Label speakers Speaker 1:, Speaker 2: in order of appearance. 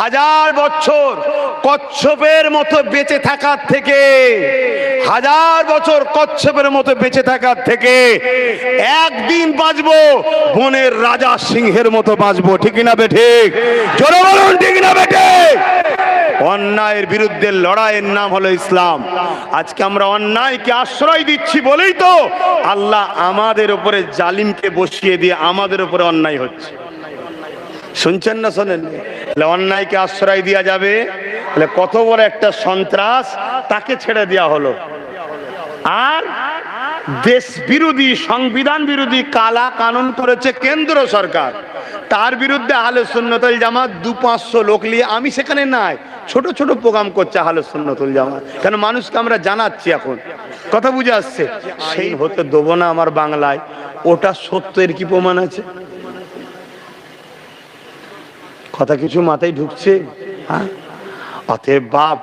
Speaker 1: হাজার বছর কচ্ছপের মতো বেঁচে থাকার থেকে, হাজার বছর কচ্ছপের মতো বেঁচে থাকার থেকে একদিন বাঁচবো, বনের রাজা সিংহের মতো বাঁচবো। ঠিক না বে ঠিক? জোরে বলুন, ঠিক না বে ঠিক? অন্যায়ের বিরুদ্ধে লড়াইয়ের নাম হলো ইসলাম। আজকে আমরা অন্যায়কে আশ্রয় দিচ্ছি বলেই তো আল্লাহ আমাদের উপরে জালিমকে বসিয়ে দিয়ে আমাদের উপরে অন্যায় হচ্ছে। শুনছেন না শোনেন অন্যায়কে আশ্রয় দেওয়া যাবে। তাহলে কত বড় একটা সন্ত্রাস তাকে ছেড়ে দেওয়া হলো। আর দেশ বিরোধী সংবিধান বিরোধী কালা কানুন করেছে কেন্দ্র সরকার। তার বিরুদ্ধে আহলে সুন্নতুল জামাত দু পাঁচশো লোক নিয়ে, আমি সেখানে নাই। ছোট ছোট প্রোগ্রাম করছে আহলে সুন্নতুল জামাত। কেন মানুষকে আমরা জানাচ্ছি এখন? কথা বুঝে আসছে। সেই হতে দেবো না আমার বাংলায়। ওটা সত্যের কি প্রমাণ আছে? কথা কিছু মাথায় ঢুকছে হ্যাঁ? অতএব বাপ